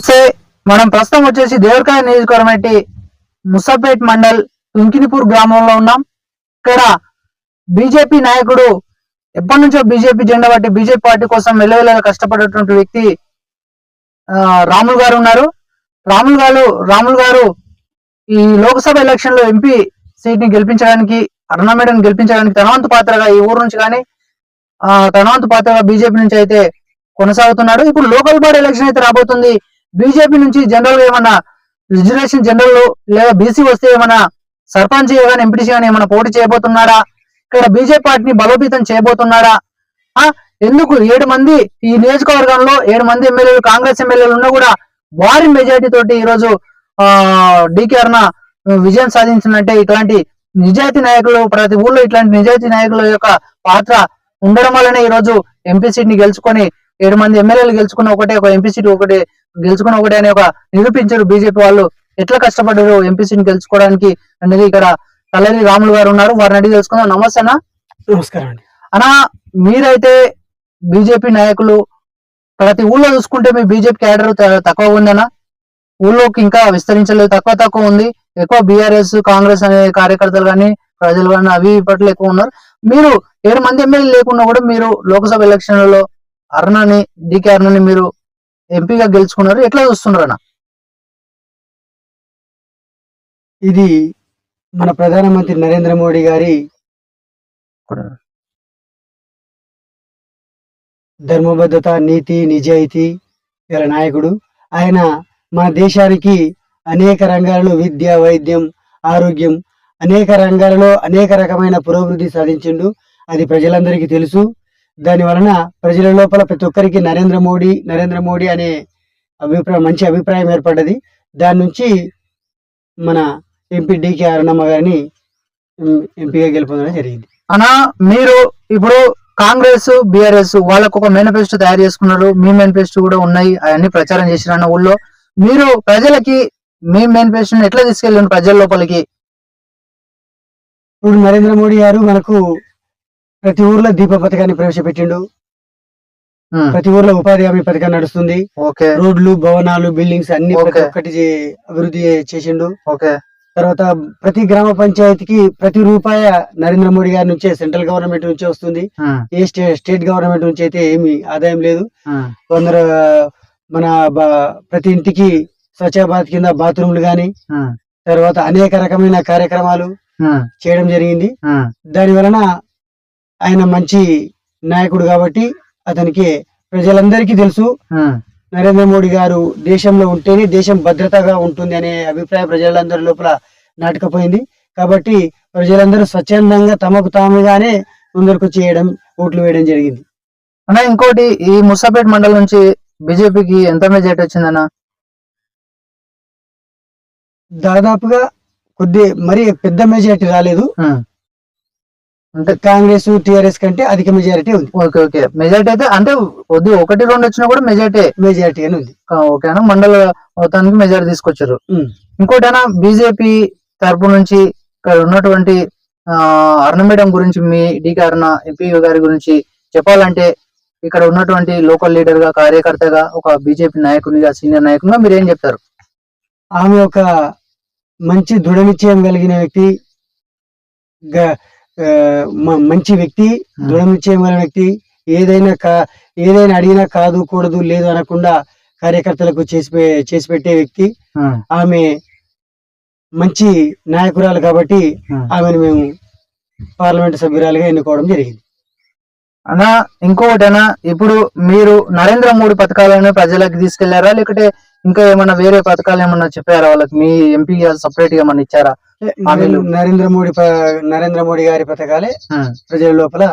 నమస్తే మనం ప్రస్తుతం వచ్చేసి దేవరకాయ నియోజకవర్గం ముసాపేట్ మండల్ తుంకినిపూర్ గ్రామంలో ఉన్నాం. ఇక్కడ బీజేపీ నాయకుడు ఎప్పటి నుంచో బీజేపీ జెండా పట్టి బీజేపీ పార్టీ కోసం వెల్లవెల్లగా కష్టపడేటువంటి వ్యక్తి ఆ, రాములు గారు ఉన్నారు. రాములు గారు రాములు గారు ఈ లోక్సభ ఎలక్షన్లో ఎంపీ సీట్ని గెలిపించడానికి అరుణ మేడం గెలిపించడానికి తనవంతు పాత్రగా ఈ ఊరు నుంచి కానీ ఆ, పాత్రగా బీజేపీ నుంచి అయితే కొనసాగుతున్నాడు ఇప్పుడు లోకల్ బాడీ ఎలక్షన్ అయితే రాబోతుంది. బీజేపీ నుంచి జనరల్ ఏమన్నా రిజర్వేషన్ జనరల్ లేదా బీసీ వస్తే ఏమన్నా సర్పంచ్ కానీ ఎంపీటీసీ కానీ ఏమైనా పోటీ చేయబోతున్నాడా? ఇక్కడ బీజేపీ పార్టీని బలోపేతం చేయబోతున్నాడా? ఆ ఎందుకు? ఏడు మంది ఈ నియోజకవర్గంలో ఏడు మంది ఎమ్మెల్యేలు కాంగ్రెస్ ఎమ్మెల్యేలు ఉన్నా కూడా భారీ మెజారిటీ తోటి ఈ రోజు ఆ డికే అర్ణ విజయం సాధించినట్టే ఇట్లాంటి నిజాయితీ నాయకులు ప్రతి ఊళ్ళో ఇట్లాంటి నిజాయితీ నాయకుల యొక్క పాత్ర ఉండడం వల్లనే ఈ రోజు ఎంపీ సీట్ని గెలుచుకొని ఏడు మంది ఎమ్మెల్యేలు గెలుచుకున్న ఒకటే ఒక ఎంపీ సీట్ ఒకటి గెలుచుకున్న ఒకటే అనే ఒక నిరూపించారు బీజేపీ వాళ్ళు. ఎట్లా కష్టపడ్డారు ఎంపీ సీట్ గెలుచుకోవడానికి? అనేది ఇక్కడ తల్లరి రాములు గారు ఉన్నారు. వారిని అడిగి తెలుసుకుందాం. నమస్తే అన్న. నమస్కారం అండి. అన్నా మీరైతే బీజేపీ నాయకులు ప్రతి ఊళ్ళో చూసుకుంటే మీ బీజేపీ క్యాడర్ తక్కువ ఉందనా ఊళ్ళోకి ఇంకా విస్తరించలేదు. తక్కువ తక్కువ ఉంది. ఎక్కువ బీఆర్ఎస్ కాంగ్రెస్ అనే కార్యకర్తలు కానీ ప్రజలు కానీ అవి పట్ల ఎక్కువ ఉన్నారు. మీరు ఏడు మంది ఎమ్మెల్యే లేకున్నా కూడా మీరు లోక్సభ ఎలక్షన్లలో అరుణని డికే అరుణని మీరు ఎంపీగా గెలుచుకున్నారు. ఎట్లా చూస్తున్నారు అన్న? ఇది మన ప్రధానమంత్రి నరేంద్ర మోడీ గారి ధర్మబద్ధత నీతి నిజాయితీ గల నాయకుడు. ఆయన మన దేశానికి అనేక రంగాలలో విద్య వైద్యం ఆరోగ్యం అనేక రంగాలలో అనేక రకమైన పురోభివృద్ధి సాధించిండు. అది ప్రజలందరికీ తెలుసు. దాని వలన ప్రజల లోపల ప్రతి ఒక్కరికి నరేంద్ర మోడీ నరేంద్ర మోడీ అనే అభిప్రాయం మంచి అభిప్రాయం ఏర్పడ్డది. దాని నుంచి మన ఎంపీ డికే అరుణమ్మ గారిని ఎంపీగా గెలుపొందడం జరిగింది. అనా మీరు ఇప్పుడు కాంగ్రెస్ బీఆర్ఎస్ వాళ్ళకు ఒక మేనిఫెస్టో తయారు చేసుకున్నారు. మీ మేనిఫెస్టో కూడా ఉన్నాయి. అవన్నీ ప్రచారం చేసిన ఊళ్ళో. మీరు ప్రజలకి మీ మేనిఫెస్టోని ఎట్లా తీసుకెళ్ళండి ప్రజల లోపలికి? ఇప్పుడు నరేంద్ర మోడీ గారు మనకు ప్రతి ఊర్లో దీప పథకాన్ని ప్రవేశపెట్టిండు ప్రతి ఊర్లో ఉపాధి హామీ పథకం నడుస్తుంది. రోడ్లు భవనాలు బిల్డింగ్స్ అన్ని ప్రతి ఓకే. ఒక్కటి చే- అభివృద్ధి చేసిండు. తర్వాత ప్రతి గ్రామ పంచాయతీకి ప్రతి రూపాయ నరేంద్ర మోడీ గారి నుంచే సెంట్రల్ గవర్నమెంట్ నుంచే వస్తుంది. ఏ స్టే స్టేట్ గవర్నమెంట్ నుంచి అయితే ఏమి ఆదాయం లేదు. కొందరు మన ప్రతి ఇంటికి స్వచ్ఛ భారత్ కింద బాత్రూమ్లు గాని తర్వాత అనేక రకమైన కార్యక్రమాలు చేయడం జరిగింది. దాని వలన ఆయన మంచి నాయకుడు కాబట్టి అతనికి ప్రజలందరికీ తెలుసు. నరేంద్ర మోడీ గారు దేశంలో ఉంటేనే దేశం భద్రతగా ఉంటుంది అనే అభిప్రాయం ప్రజలందరి లోపల నాటకపోయింది. కాబట్టి ప్రజలందరూ స్వచ్ఛందంగా తమకు తాముగానే ముందరకు చేయడం ఓట్లు వేయడం జరిగింది. అన్నా ఇంకోటి ఈ ముసాపేట్ మండలం నుంచి బీజేపీకి ఎంత మెజార్టీ వచ్చిందన్న? దాదాపుగా కొద్ది మరి పెద్ద మెజారిటీ రాలేదు. అంటే కాంగ్రెస్ టిఆర్ఎస్ కంటే అధిక మెజారిటీ ఉంది. Okay okay. మెజార్టీ అయితే అంటే కొద్ది ఒకటి రెండు వచ్చినా కూడా మెజార్టీ మెజారిటీ అని ఉంది. ఓకేనా మండల మొత్తానికి మెజార్టీ తీసుకొచ్చారు. ఇంకోటైనా బీజేపీ తరపు నుంచి ఇక్కడ ఉన్నటువంటి ఆ, అరుణ మేడం గురించి మీ డికే అరుణ ఎంపీ గారి గురించి చెప్పాలంటే ఇక్కడ ఉన్నటువంటి లోకల్ లీడర్గా కార్యకర్తగా ఒక బీజేపీ నాయకునిగా సీనియర్ నాయకునిగా మీరు ఏం చెప్తారు? ఆమె ఒక మంచి దృఢ నిశ్చయం కలిగిన వ్యక్తి. మంచి వ్యక్తి దృఢ నిశ్చయం కలిగిన వ్యక్తి ఏదైనా కా ఏదైనా అడిగినా కాదు కూడదు లేదు అనకుండా కార్యకర్తలకు చేసి చేసి పెట్టే వ్యక్తి. ఆమె మంచి నాయకురాలు కాబట్టి. ఆమెను మేము పార్లమెంట్ సభ్యురాలుగా ఎన్నుకోవడం జరిగింది. అన్నా ఇంకొకటైనా ఇప్పుడు మీరు నరేంద్ర మోడీ పథకాలను ప్రజలకు తీసుకెళ్ళారా? లేకపోతే ఇంకా ఏమన్నా వేరే పథకాలు ఏమన్నా చెప్పారా? వాళ్ళకి మీ ఎంపీ సపరేట్గా ఏమన్నా ఇచ్చారా? నరేంద్ర- మోడీ నరేంద్ర మోడీ గారి పథకాలే ప్రజల లోపల.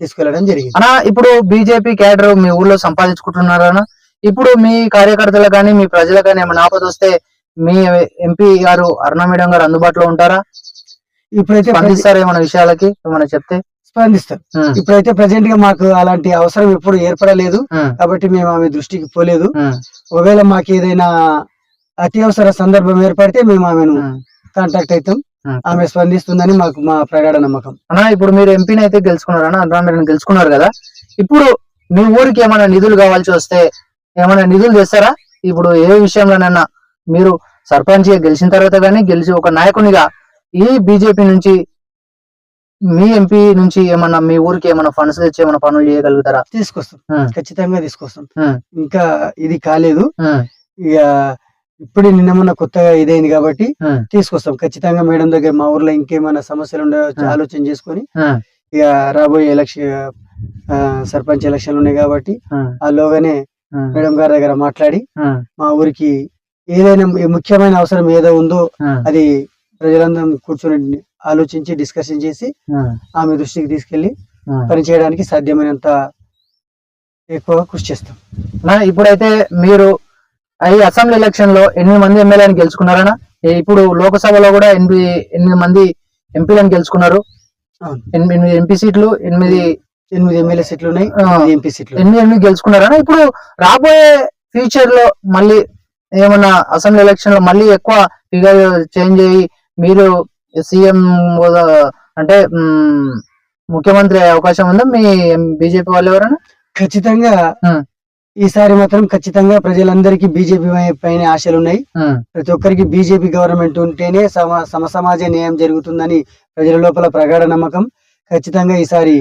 తీసుకెళ్ళడం జరిగింది. అన్నా ఇప్పుడు బీజేపీ క్యాడర్ మీ ఊర్లో సంపాదించుకుంటున్నారా ఇప్పుడు మీ కార్యకర్తలకు కానీ మీ ప్రజలకు కానీ ఏమైనా ఆపద వస్తే మీ ఎంపీ గారు అరుణ మేడం గారు అందుబాటులో ఉంటారా? ఇప్పుడైతే స్పందిస్తారా ఏమైనా విషయాలకి? ఏమైనా చెప్తే? స్పందిస్తాం. ఉమ్, ఇప్పుడైతే ప్రజెంట్గా మాకు అలాంటి అవసరం ఎప్పుడు ఏర్పడలేదు. కాబట్టి మేము ఆమె దృష్టికి పోలేదు. ఒకవేళ మాకు ఏదైనా అత్యవసర సందర్భం ఏర్పడితే మేము ఆమెను కాంటాక్ట్ అవుతాం. ఆమె స్పందిస్తుందని మాకు మా ప్రగాఢ నమ్మకం. అన్నా ఇప్పుడు మీరు ఎంపీని అయితే గెలుచుకున్నారన్నా అరుణ మేడం గెలుచుకున్నారు కదా. ఇప్పుడు మీ ఊరికి ఏమైనా నిధులు కావాల్సి వస్తే ఏమైనా నిధులు తెస్తారా? ఇప్పుడు ఏ విషయంలోనైనా మీరు సర్పంచ్ గెలిచిన తర్వాత కానీ గెలిచి ఒక నాయకునిగా ఈ బీజేపీ నుంచి మీ ఎంపీ నుంచి ఏమన్నా మీ ఊరికి ఏమన్నా ఫండ్స్ తెచ్చి ఏమన్నా పనులు చేయగలుగుతారా? తీసుకొస్తాం. ఖచ్చితంగా తీసుకొస్తాం. ఇంకా ఇది కాలేదు. ఇక ఇప్పుడు నిన్న మొన్న కొత్తగా ఇదైంది కాబట్టి తీసుకొస్తాం. ఖచ్చితంగా మేడం దగ్గర మా ఊర్లో ఇంకేమైనా సమస్యలు ఉండో ఉం. ఆలోచన చేసుకొని ఇక రాబోయే ఎలక్షన్ సర్పంచ్ ఎలక్షన్లు ఉన్నాయి కాబట్టి ఉమ్, ఆలోగానే ఉమ్, మేడం గారి దగ్గర మాట్లాడి మా ఊరికి ఏదైనా ముఖ్యమైన అవసరం ఏదో ఉందో అది ప్రజలందరం కూర్చొని ఆలోచించి డిస్కషన్ చేసి ఆమె దృష్టికి తీసుకెళ్ళి ఉమ్. పని చేయడానికి సాధ్యమైనంత ఎక్కువగా కృషి చేస్తాం ఇప్పుడైతే మీరు ఈ అసెంబ్లీ ఎలక్షన్లో ఎనిమిది మంది ఎమ్మెల్యేని గెలుచుకున్నారనా ఏ- ఇప్పుడు లోకసభలో కూడా ఎనిమిది ఎనిమిది మంది ఎంపీలను గెలుచుకున్నారు. ఎనిమిది ఎంపీ సీట్లు ఎనిమిది ఎనిమిది ఎమ్మెల్యే సీట్లు ఉన్నాయి ఎంపీ సీట్లు. ఎనిమిది ఎనిమిది గెలుచుకున్నారనా ఇప్పుడు రాబోయే ఫ్యూచర్లో మళ్ళీ ఏమన్నా అసెంబ్లీ ఎలక్షన్లో మళ్ళీ ఎక్కువ ఫిగర్ చేంజ్ అయ్యి మీరు సీఎం అంటే మ్, ముఖ్యమంత్రి అయ్యే అవకాశం ఉందా? మీ బీజేపీ వాళ్ళు ఎవరైనా? ఖచ్చితంగా. ఈసారి మాత్రం ఖచ్చితంగా ప్రజలందరికీ బీజేపీ పైన ఆశలు ఉన్నాయి ప్రతి ఒక్కరికి బీజేపీ గవర్నమెంట్ ఉంటేనే సమ సమ సమాజ న్యాయం జరుగుతుందని ప్రజల లోపల ప్రగాఢ నమ్మకం. ఖచ్చితంగా ఈసారి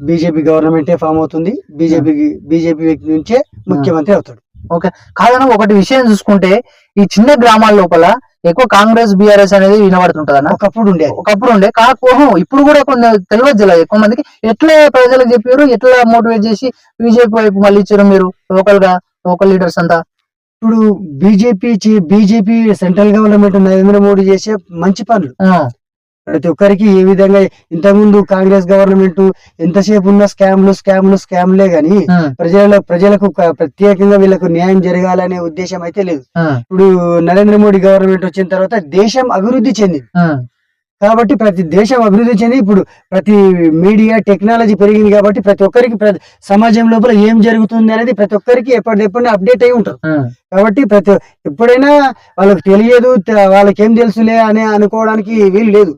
బీజేపీ గవర్నమెంటే ఫామ్ అవుతుంది. బీజేపీ బీజేపీ వ్యక్తి నుంచే ముఖ్యమంత్రి అవుతాడు. కాదన్న ఒకటి విషయం చూసుకుంటే ఈ చిన్న గ్రామాల లోపల ఎక్కువ కాంగ్రెస్ బీఆర్ఎస్ అనేది వినబడుతుంటది అన్న ఒకప్పుడు ఉండే ఒకప్పుడు ఉండే కాకపోహం ఇప్పుడు కూడా కొన్ని తెలియదు జిల్లా ఎక్కువ మందికి. ఎట్లా ప్రజలకు చెప్పారు? ఎట్లా మోటివేట్ చేసి బీజేపీ వైపు మళ్ళీ ఇచ్చారు మీరు లోకల్గా లోకల్ లీడర్స్ అంతా? ఇప్పుడు BJP BJP central government Narendra Modi చేసే మంచి పనులు. ప్రతి ఒక్కరికి ఏ విధంగా ఇంతకుముందు కాంగ్రెస్ గవర్నమెంట్ ఎంతసేపు ఉన్న స్కామ్లు స్కామ్లు స్కామ్లే గాని ప్రజల ప్రజలకు ప్రత్యేకంగా వీళ్ళకు న్యాయం జరగాలనే ఉద్దేశం అయితే లేదు. ఇప్పుడు నరేంద్ర మోడీ గవర్నమెంట్ వచ్చిన తర్వాత దేశం అభివృద్ధి చెందింది. కాబట్టి ప్రతి దేశం అభివృద్ధి చెంది ఇప్పుడు ప్రతి మీడియా టెక్నాలజీ పెరిగింది కాబట్టి ప్రతి ఒక్కరికి సమాజం లోపల ఏం జరుగుతుంది అనేది ప్రతి ఒక్కరికి ఎప్పటికెప్పుడు అప్డేట్ అయి ఉంటారు కాబట్టి ప్రతి ఎప్పుడైనా వాళ్ళకి తెలియదు వాళ్ళకి ఏం తెలుసులే అని అనుకోవడానికి వీలు లేదు.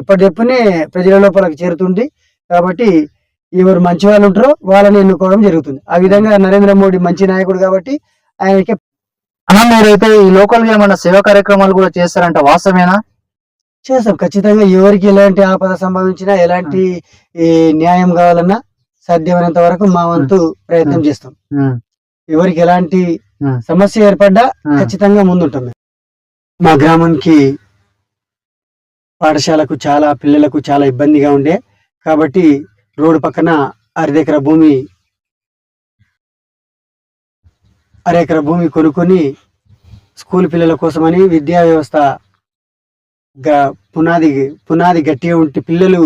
ఎప్పటికెప్పుడే ప్రజల లోపలికి చేరుతుంది. కాబట్టి ఎవరు మంచి వాళ్ళు ఉంటారో వాళ్ళని ఎన్నుకోవడం జరుగుతుంది. ఆ విధంగా నరేంద్ర మోడీ మంచి నాయకుడు కాబట్టి ఆయనకి అన్న మీరైతే ఈ లోకల్గా ఏమన్నా సేవా కార్యక్రమాలు కూడా చేస్తారంట వాస్తవేనా చేస్తాం. ఖచ్చితంగా ఎవరికి ఎలాంటి ఆపద సంభవించినా ఎలాంటి న్యాయం కావాలన్నా సాధ్యమైనంత వరకు మా వంతు ప్రయత్నం చేస్తాం. ఎవరికి ఎలాంటి సమస్య ఏర్పడ్డా. ఖచ్చితంగా ముందుంటాం మా గ్రామానికి పాఠశాలకు చాలా పిల్లలకు చాలా ఇబ్బందిగా ఉండే. కాబట్టి రోడ్డు పక్కన అరదెకర భూమి అరెకర భూమి కొనుక్కొని స్కూల్ పిల్లల కోసమని విద్యా వ్యవస్థ పునాది పునాది గట్టిగా ఉంటే పిల్లలు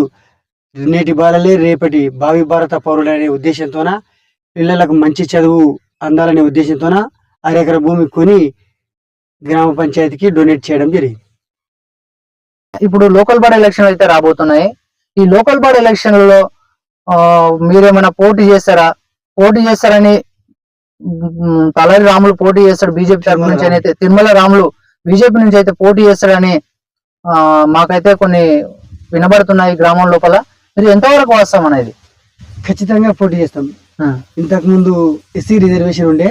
నేటి బాలలే రేపటి భావి భారత పౌరులనే ఉద్దేశంతోన పిల్లలకు మంచి చదువు అందాలనే ఉద్దేశంతోన అరెకర భూమి కొని గ్రామ పంచాయతీకి డొనేట్ చేయడం జరిగింది. ఇప్పుడు లోకల్ బాడీ ఎలక్షన్ అయితే రాబోతున్నాయి. ఈ లోకల్ బాడీ ఎలక్షన్లలో ఆ, మీరేమైనా పోటీ చేస్తారా? పోటీ చేస్తారని తలరి రాములు పోటీ చేస్తాడు బీజేపీ తరఫు నుంచి అయితే తిరుమల రాములు బీజేపీ నుంచి అయితే పోటీ చేస్తాడని మాకైతే కొన్ని వినబడుతున్నాయి గ్రామం లోపల. మీరు ఎంతవరకు వాస్తాం అనేది? ఖచ్చితంగా పోటీ చేస్తాం. ఇంతకు ముందు ఎస్సీ రిజర్వేషన్ ఉండే.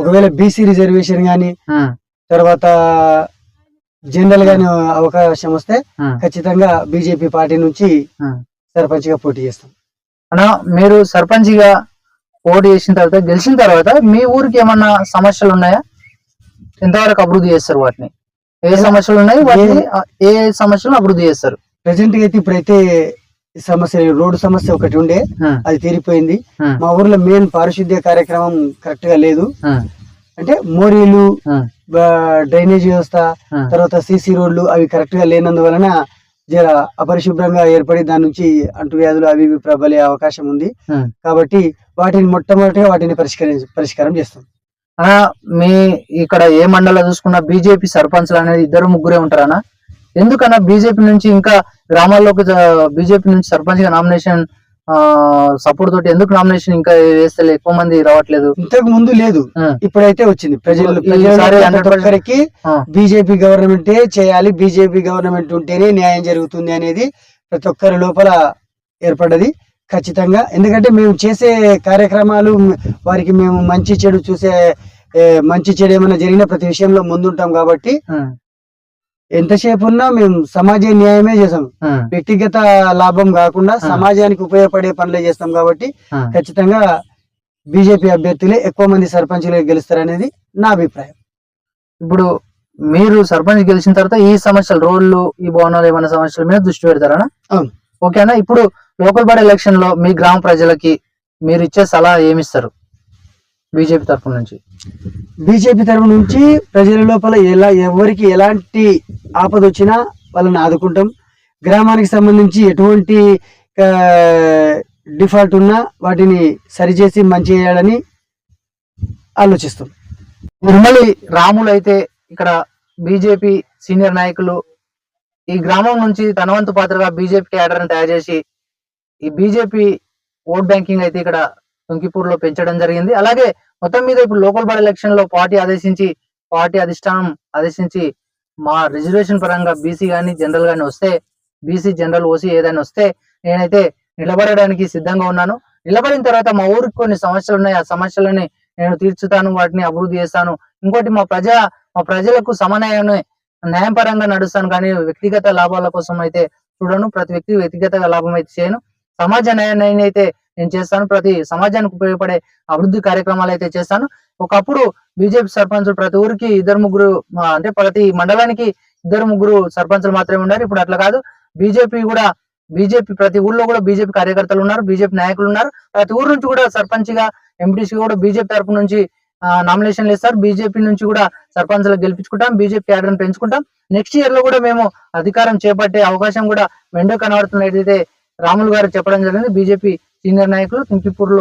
ఒకవేళ బీసీ రిజర్వేషన్ గాని తర్వాత జనరల్ గాని అవకాశం వస్తే ఖచ్చితంగా బీజేపీ పార్టీ నుంచి. సర్పంచ్గా పోటీ చేస్తాం. అన్నా మీరు సర్పంచ్గా పోటీ చేసిన తర్వాత గెలిచిన తర్వాత మీ ఊరికి ఏమన్నా సమస్యలు ఉన్నాయా? ఎంతవరకు అభివృద్ధి చేస్తారు వాటిని? ఏ సమస్యలు ఉన్నాయి? వాటిని ఏ సమస్యలను అభివృద్ధి చేస్తారు? ప్రజెంట్గా అయితే ఇప్పుడైతే ఈ సమస్య రోడ్డు సమస్య ఒకటి ఉండే అది తీరిపోయింది. మా ఊర్లో మెయిన్ పారిశుద్ధ్య కార్యక్రమం కరెక్ట్గా లేదు అంటే మోరీలు డ్రైనేజ్ వ్యవస్థ తర్వాత సీసీ రోడ్లు అవి కరెక్ట్గా లేనందువలన జర అపరిశుభ్రంగా ఏర్పడి దాని నుంచి అంటువ్యాధులు అవి ప్రబలే అవకాశం ఉంది. కాబట్టి వాటిని మొట్టమొదటిగా వాటిని పరిష్కరి పరిష్కారం చేస్తాం. మీ ఇక్కడ ఏ మండలం చూసుకున్నా బీజేపీ సర్పంచ్లు అనేది ఇద్దరు ముగ్గురే ఉంటారనా ఎందుకన్నా బీజేపీ నుంచి ఇంకా గ్రామాల్లోకి బీజేపీ నుంచి సర్పంచ్గా నామినేషన్ సపోర్ట్ తోటి ఎందుకు నామినేషన్ ఇంకా వేస్తే ఎక్కువ మంది రావట్లేదు. ఇంతకు ముందు లేదు. ఇప్పుడైతే వచ్చింది. ప్రజలు ఇప్పుడు ఈసారి ప్రజలు 100% ప్రతి ఒక్కరికి ఆ, బీజేపీ గవర్నమెంటే చేయాలి. బీజేపీ గవర్నమెంట్ ఉంటేనే న్యాయం జరుగుతుంది అనేది ప్రతి ఒక్కరి లోపల ఏర్పడ్డది. ఖచ్చితంగా ఎందుకంటే మేము చేసే కార్యక్రమాలు వారికి మేము మంచి చెడు చూసే మంచి చెడు ఏమైనా జరిగిన ప్రతి విషయంలో ముందుంటాం కాబట్టి ఎంతసేపు ఉన్నా మేము సమాజ న్యాయమే చేసాం వ్యక్తిగత లాభం కాకుండా. సమాజానికి ఉపయోగపడే పనులే చేస్తాం కాబట్టి. ఖచ్చితంగా బీజేపీ అభ్యర్థులే ఎక్కువ మంది సర్పంచులు గెలుస్తారనేది నా అభిప్రాయం ఇప్పుడు మీరు సర్పంచ్ గెలిచిన తర్వాత ఈ సమస్యలు రోడ్లు ఈ భవనాలు ఏమైనా సమస్యల మీద దృష్టి పెడతారా అవును. ఓకేనా? ఇప్పుడు లోకల్ బాడీ ఎలక్షన్లో మీ గ్రామ ప్రజలకి మీరు ఇచ్చే సలహా ఏమిస్తారు? బీజేపీ తరఫు నుంచి. బీజేపీ తరపు నుంచి ప్రజల లోపల ఎలా ఎవరికి ఎలాంటి ఆపద వచ్చినా వాళ్ళని ఆదుకుంటాం. గ్రామానికి సంబంధించి ఎటువంటి డిఫాల్ట్ ఉన్నా వాటిని సరిచేసి మంచి చేయాలని ఆలోచిస్తాం. నిర్మలి రాములు అయితే ఇక్కడ బీజేపీ సీనియర్ నాయకులు ఈ గ్రామం నుంచి తన వంతు పాత్రగా బీజేపీ క్యాడర్ని తయారు చేసి ఈ బీజేపీ ఓట్ బ్యాంకింగ్ అయితే ఇక్కడ తుంకిపూర్లో పెంచడం జరిగింది. అలాగే మొత్తం మీద ఇప్పుడు లోకల్ బాడీ ఎలక్షన్లో పార్టీ ఆదేశించి పార్టీ అధిష్టానం ఆదేశించి మా రిజర్వేషన్ పరంగా బీసీ గాని జనరల్ కానీ వస్తే బీసీ జనరల్ ఓసీ ఏదైనా వస్తే నేనైతే నిలబడడానికి సిద్ధంగా ఉన్నాను. నిలబడిన తర్వాత మా ఊరికి కొన్ని సమస్యలు ఉన్నాయి. ఆ సమస్యలని నేను తీర్చుతాను వాటిని అభివృద్ధి చేస్తాను. ఇంకోటి మా ప్రజా మా ప్రజలకు సమన్వయాన్ని న్యాయపరంగా నడుస్తాను కానీ వ్యక్తిగత లాభాల కోసం అయితే చూడను. ప్రతి వ్యక్తి వ్యక్తిగత లాభం అయితే చేయను. సమాజ న్యాయాన్ని అయితే నేను చేస్తాను. ప్రతి సమాజానికి ఉపయోగపడే అభివృద్ధి కార్యక్రమాలు అయితే చేస్తాను. ఒకప్పుడు బీజేపీ సర్పంచులు ప్రతి ఊరికి ఇద్దరు ముగ్గురు అంటే ప్రతి మండలానికి ఇద్దరు ముగ్గురు సర్పంచులు మాత్రమే ఉన్నారు. ఇప్పుడు అట్లా కాదు. బీజేపీ కూడా బీజేపీ ప్రతి ఊర్లో కూడా బీజేపీ కార్యకర్తలు ఉన్నారు. బీజేపీ నాయకులు ఉన్నారు. ప్రతి ఊరు నుంచి కూడా సర్పంచ్గా ఎంపీసీ కూడా బీజేపీ తరపు నుంచి నామినేషన్లు ఇస్తారు బీజేపీ నుంచి కూడా సర్పంచ్లు గెలిపించుకుంటాం. బీజేపీ క్యాడర్ని పెంచుకుంటాం. నెక్స్ట్ ఇయర్లో కూడా మేము అధికారం చేపట్టే అవకాశం కూడా మెండో కనబడుతున్నట్టయితే రాములు గారు చెప్పడం జరిగింది బీజేపీ సీనియర్ నాయకులు తుంకిపూర్లో